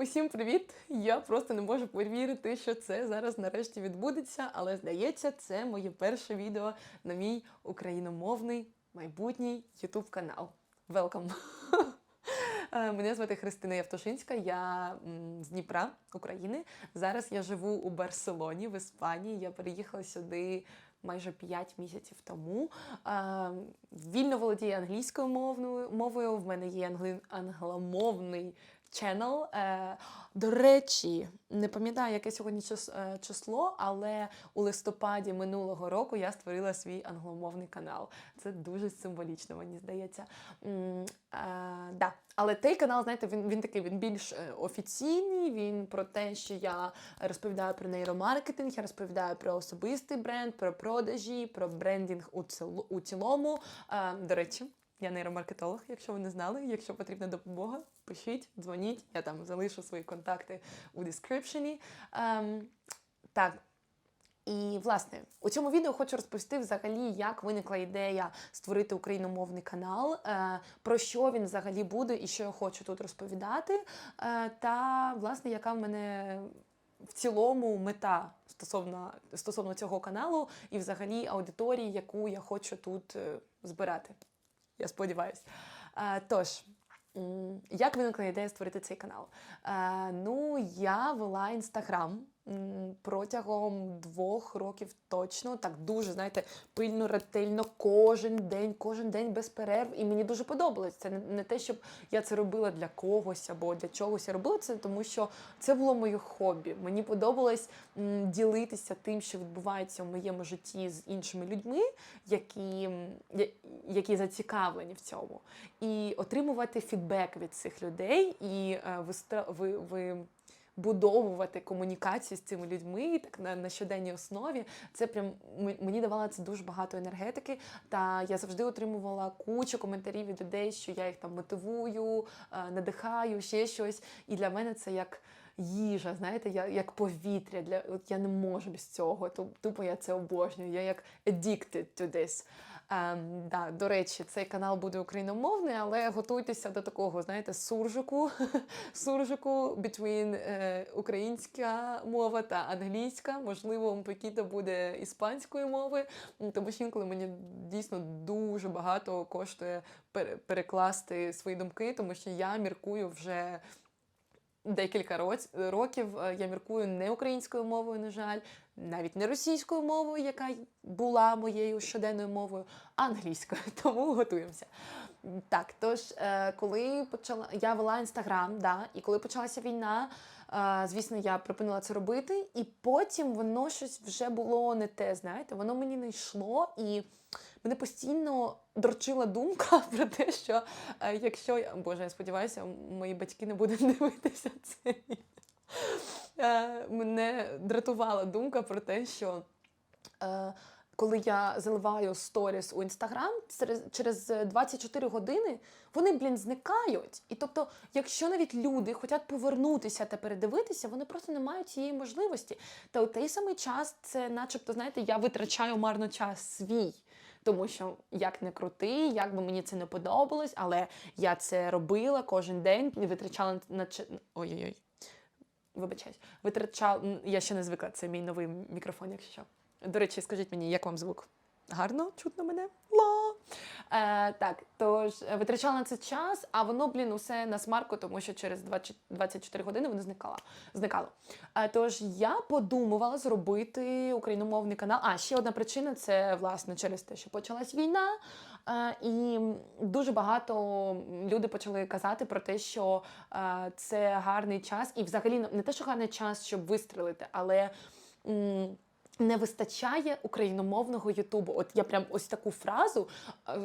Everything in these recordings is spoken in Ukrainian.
Усім привіт! Я просто не можу повірити, що це зараз нарешті відбудеться, але здається, це моє перше відео на мій україномовний майбутній YouTube канал. Е, Мене звати Христина Явтошинська, я з Дніпра, України. Зараз я живу у Барселоні, в Іспанії. Я переїхала сюди майже 5 місяців тому. Е, Вільно володію англійською мовною мовою. В мене є англомовний channel. Е, До речі, не пам'ятаю, яке сьогодні е, число, але у листопаді минулого року я створила свій англомовний канал. Це дуже символічно, мені здається. Е, да. Але той канал, знаєте, він, він такий він більш офіційний. Він про те, що я розповідаю про нейромаркетинг, я розповідаю про особистий бренд, про продажі, про брендінг у, цілому. До речі, я нейромаркетолог, якщо ви не знали. Якщо потрібна допомога, пишіть, дзвоніть. Я там залишу свої контакти у дескрипшені. Ем, так. І власне у цьому відео хочу розповісти взагалі, як виникла ідея створити україномовний канал, е, про що він взагалі буде і що я хочу тут розповідати. е, Та власне, яка в мене в цілому мета стосовно, стосовно цього каналу і взагалі аудиторії, яку я хочу тут е, збирати. Я сподіваюся. Е, Тож. Як виникла ідея створити цей канал? Е, ну, я вела інстаграм протягом двох років точно, так дуже, знаєте, пильно, ретельно, кожен день, кожен день без перерв. І мені дуже подобалось. Це не, те, щоб я це робила для когось або для чогось. Я робила це, тому що це було моє хобі. Мені подобалось ділитися тим, що відбувається в моєму житті з іншими людьми, які, які зацікавлені в цьому, і отримувати фідбек від цих людей і е, вистра... ви, ви будовувати комунікацію з цими людьми так на, на щоденній основі. Це прям мені давало це дуже багато енергетики. Та я завжди отримувала кучу коментарів від людей, що я їх там мотивую, е, надихаю, ще щось. І для мене це як. Їжа, знаєте, я як повітря. Для от я не можу без цього. ту- Тупо я це обожнюю. Я як addicted to this. Ем, да, до речі, цей канал буде україномовний, але готуйтеся до такого, знаєте, суржику, суржику between е, українська мова та англійська. Можливо, Mpekito буде іспанської мови, тому що інколи мені дійсно дуже багато коштує пере- перекласти свої думки, тому що я міркую вже. Декілька років е, я міркую не українською мовою, на жаль, навіть не російською мовою, яка була моєю щоденною мовою, а англійською. Тому готуємося. Так, тож, е, коли почала я вела інстаграм, да, і коли почалася війна, е, звісно, я припинила це робити, і потім воно щось вже було не те, знаєте, воно мені не йшло, і мене постійно дрочила думка про те, що е, якщо я Боже, я сподіваюся, мої батьки не будуть дивитися це. Е, Мене дратувала думка про те, що е, коли я заливаю сторіс у інстаграм, через 24 години вони, блін, зникають. І тобто, якщо навіть люди хочуть повернутися та передивитися, вони просто не мають цієї можливості. Та у той самий час це, начебто, знаєте, я витрачаю марно час свій. Тому що як не крути, як би мені це не подобалось, але я це робила кожен день і витрачала на ой-ой-ой. Вибачаюсь, витрачала. Я ще не звикла, це мій новий мікрофон, якщо що. До речі, скажіть мені, як вам звук? Гарно чутно мене? Ла. Е, так, тож е, витрачала на це час, а воно, блін, усе на смарку, тому що через 20 24 години воно зникало. зникало. Е, тож я подумувала зробити україномовний канал. А ще одна причина це власне через те, що почалась війна. Е, і дуже багато люди почали казати про те, що е, це гарний час, і взагалі не те, що гарний час, щоб вистрелити, але. м, не вистачає україномовного Ютубу. От я прям ось таку фразу е,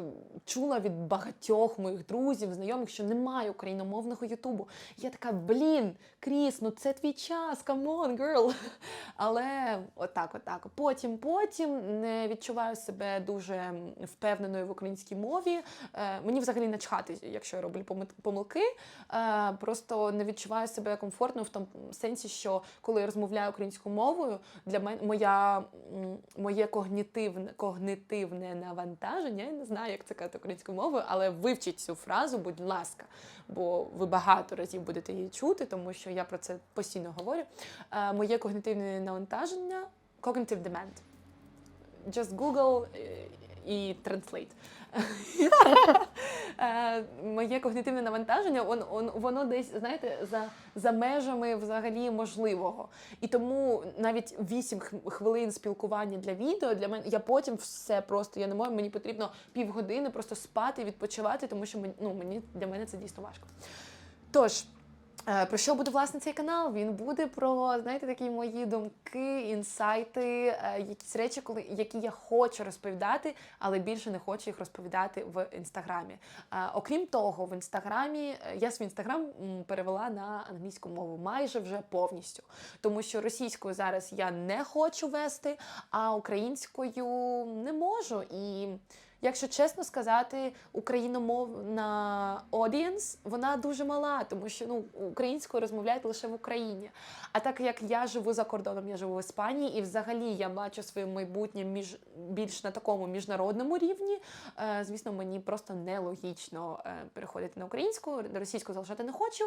чула від багатьох моїх друзів, знайомих, що немає україномовного Ютубу. Я така, блін, Кріс, ну це твій час, on, girl. Але отак, отак. Потім, потім не відчуваю себе дуже впевненою в українській мові. Е, мені взагалі начхати, якщо я роблю помилки. Е, просто не відчуваю себе комфортно в тому сенсі, що коли я розмовляю українською мовою, для мене моя моє когнітивне, когнітивне навантаження. Я не знаю, як це казати українською мовою, але вивчіть цю фразу, будь ласка, бо ви багато разів будете її чути, тому що я про це постійно говорю. Е, моє когнітивне навантаження cognitive demand. Just Google е, і Translate. Е, Моє когнітивне навантаження, воно, воно, воно десь, знаєте, за, за межами взагалі можливого. І тому навіть 8 хвилин спілкування для відео для мене я потім все просто я не можу, мені потрібно півгодини просто спати, відпочивати, тому що мені, ну, мені для мене це дійсно важко. Тож. Е, Про що буде власне цей канал? Він буде про знаєте такі мої думки, інсайти, е, якісь речі, коли які я хочу розповідати, але більше не хочу їх розповідати в інстаграмі. Е, Окрім того, в інстаграмі я свій інстаграм перевела на англійську мову майже вже повністю, тому що російською зараз я не хочу вести, а українською не можу і. Якщо чесно сказати, україномовна audience, вона дуже мала, тому що ну українською розмовляють лише в Україні. А так як я живу за кордоном, я живу в Іспанії, і взагалі я бачу своє майбутнє між більш на такому міжнародному рівні. Е, звісно, мені просто нелогічно е, переходити на українську, російську залишати не хочу.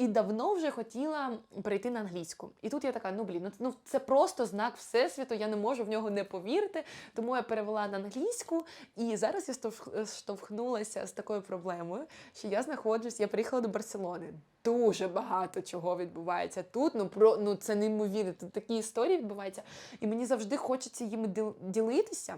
І давно вже хотіла перейти на англійську. І тут я така: ну блін, ну, ну це просто знак всесвіту, я не можу в нього не повірити. Тому я перевела на англійську. І зараз я штовх- штовхнулася з такою проблемою, що я знаходжусь, я приїхала до Барселони. Дуже багато чого відбувається тут. Ну про ну це неймовірно. Тут такі історії відбуваються, і мені завжди хочеться їм діл- ділитися.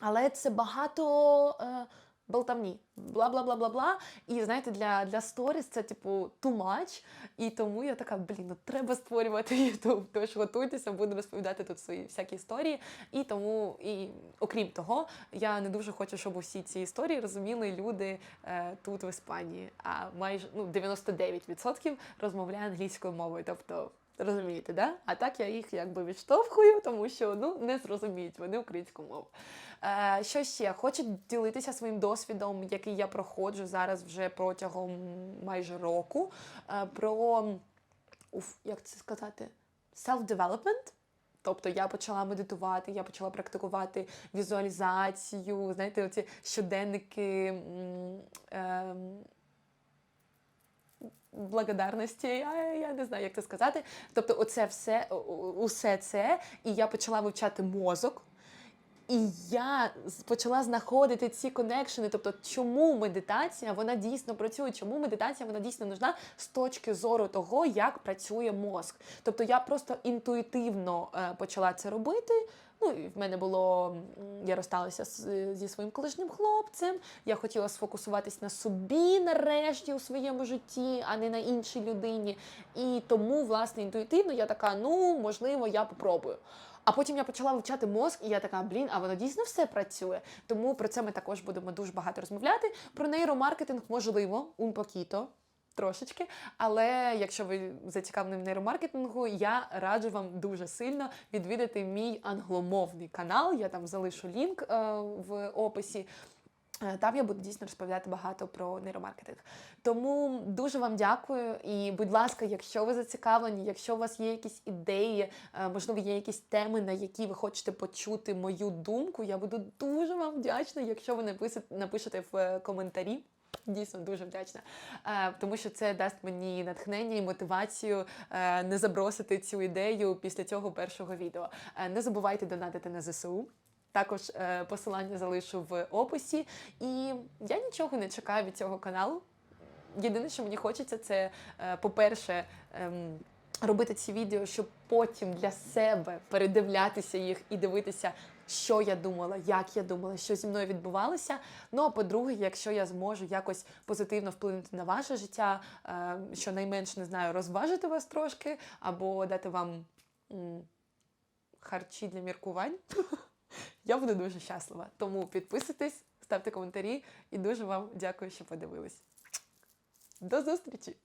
Але це багато е, болтавні, бла бла бла бла бла. І знаєте, для, для сторіс це типу too much. І тому я така, блін, ну треба створювати YouTube. Тож готуйтеся, буду розповідати тут свої всякі історії. І тому, і окрім того, я не дуже хочу, щоб усі ці історії розуміли люди е, тут в Іспанії. А майже ну 99% розмовляє англійською мовою. Тобто. Розумієте, да? А так я їх якби відштовхую, тому що ну не зрозуміють вони українську мову. Е, що ще? Хочу ділитися своїм досвідом, який я проходжу зараз вже протягом майже року. Е, про уф, як це сказати? Self-development. Тобто я почала медитувати, я почала практикувати візуалізацію, знаєте, оці щоденники. ем, благодарності, я, я не знаю, як це сказати. Тобто, оце все, усе це, і я почала вивчати мозок. І я почала знаходити ці конекшени, тобто, чому медитація вона дійсно працює, чому медитація вона дійсно нужна з точки зору того, як працює мозк. Тобто я просто інтуїтивно е, почала це робити. Ну, і в мене було, я розсталася зі своїм колишнім хлопцем. Я хотіла сфокусуватись на собі нарешті у своєму житті, а не на іншій людині. І тому, власне, інтуїтивно я така, ну, можливо, я попробую. А потім я почала вивчати мозк, і я така, блін, а воно дійсно все працює. Тому про це ми також будемо дуже багато розмовляти. Про нейромаркетинг можливо, poquito, трошечки. Але якщо ви зацікавлені в нейромаркетингу, я раджу вам дуже сильно відвідати мій англомовний канал. Я там залишу лінк е, в описі. Е, Там я буду дійсно розповідати багато про нейромаркетинг. Тому дуже вам дякую. І, будь ласка, якщо ви зацікавлені, якщо у вас є якісь ідеї, е, можливо, є якісь теми, на які ви хочете почути мою думку, я буду дуже вам вдячна, якщо ви напишете в е, коментарі. Дійсно дуже вдячна, тому що це дасть мені натхнення і мотивацію не забросити цю ідею після цього першого відео. Не забувайте донатити на ЗСУ. Також е, посилання залишу в описі. І я нічого не чекаю від цього каналу. Єдине, що мені хочеться, це, е, по-перше, ем, робити ці відео, щоб потім для себе передивлятися їх і дивитися, що я думала, як я думала, що зі мною відбувалося. Ну а по-друге, якщо я зможу якось позитивно вплинути на ваше життя, е, щонайменш не знаю, розважити вас трошки або дати вам харчі для міркувань. Я буду дуже щаслива. Тому підписуйтесь, ставте коментарі і дуже вам дякую, що подивились. До зустрічі!